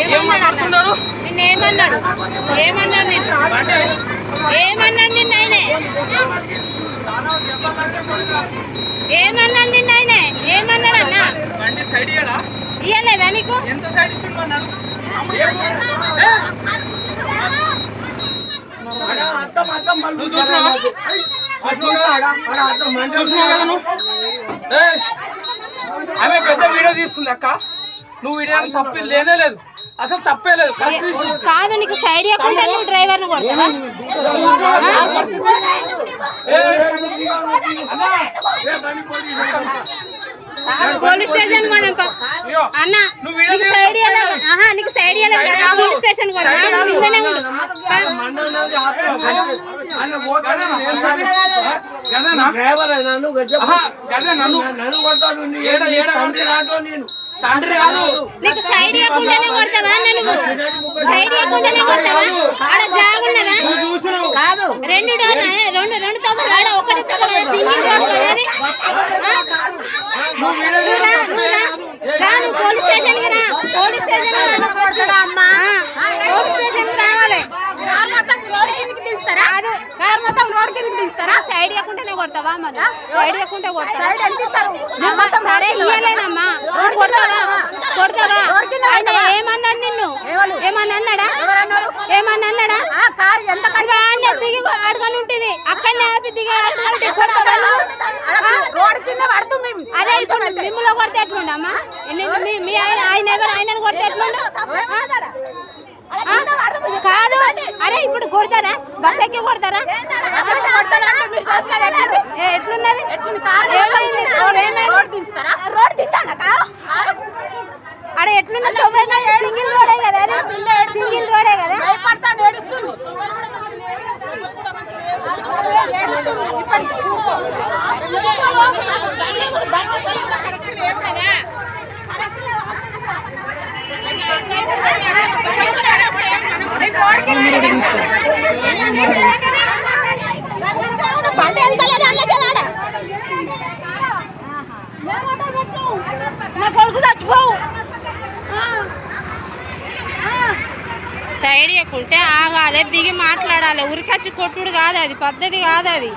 ఏమన్నాడు నిన్న ఏమన్నాడు ఏమన్నాడు నిన్ను? ఏమన్నాడు నిన్న ఆయనే? ఏమన్నాడు నిన్న ఆయనే? ఏమన్నాడు అన్న? ఇయ్యలేదా నీకు? ఎంత సైడ్ ఇచ్చిండు అన్నాడు? నువ్వు చూసినావా చూసినావు కదా నువ్వు ఏయ్, ఆమె పెద్ద వీడియో తీస్తుంది అక్క. నువ్వు వీడియో తప్పి లేనే లేదు. అసలు తప్పే లేదు. కాదు నీకు సైడ్ ఇవ్వకుండా నువ్వు అన్నా, పోలీస్ స్టేషన్ అన్న నువ్వు సైడ్ ఇవ్వలేదు ఆహా నీకు సైడ్ ఇవ్వలేదు సైడ్ కదా కాదు. పోలీస్ స్టేషన్ కాదు. ఉండు నీకు సైడ్ ఇవ్వకుండానే కొడతావా నువ్వు సైడ్ ఇవ్వకుండానే కొడతావా? ఆడ జాగున్నదా? రెండు రెండు రెండు తప్పులు ఆడ ఒకటి తప్పు కదా సింగిల్ రోడ్ కదా అది నువ్వు వీడియో నువ్వు రా, నువ్వు రా. రా నువ్వు పోలీస్ స్టేషన్కి రా పోలీస్ స్టేషన్కి రా. ఆ, పోలీస్ స్టేషన్కి రావాలి కార్ మొత్తం రోడ్ కిందకి దించుతారా కాదు కార్ మొత్తం దించుతారా సైడ్ ఇవ్వకుండానే కొడతావా మరి? సైడ్ ఇవ్వకుంటే కొడతావా? ఇస్తారు? సరే ఇయ్యలేదమ్మా. నువ్వు కొడతావా? కొడతావా? ఆయన ఏమన్నాడు నిన్ను? ఏమన్నా అన్నాడా? ఏమన్నా అన్నాడా? దిగి అడగని ఉంటివి. అక్కడనే ఆపి దిగి అదే ఇప్పుడు మిమ్మల్ని కొడితే ఎట్లుండమ్మా మీ మీ ఆయన ఆయన ఎవరు? ఆయనను కొడితే ఎట్లుండు? ఇప్పుడు కొడతారా? బస్ ఎక్కి కొడతారా? ఎట్లున్నది? అక్కడ ఎట్లున్నది? సింగిల్ రోడే కదా సింగిల్ రోడే కదా? భయపడతా సైడ్ ఇవ్వకుంటే ఆగాలి దిగి మాట్లాడాలి. ఉరికచ్చి కొట్టుడు కాదు అది పద్ధతి కాదు అది.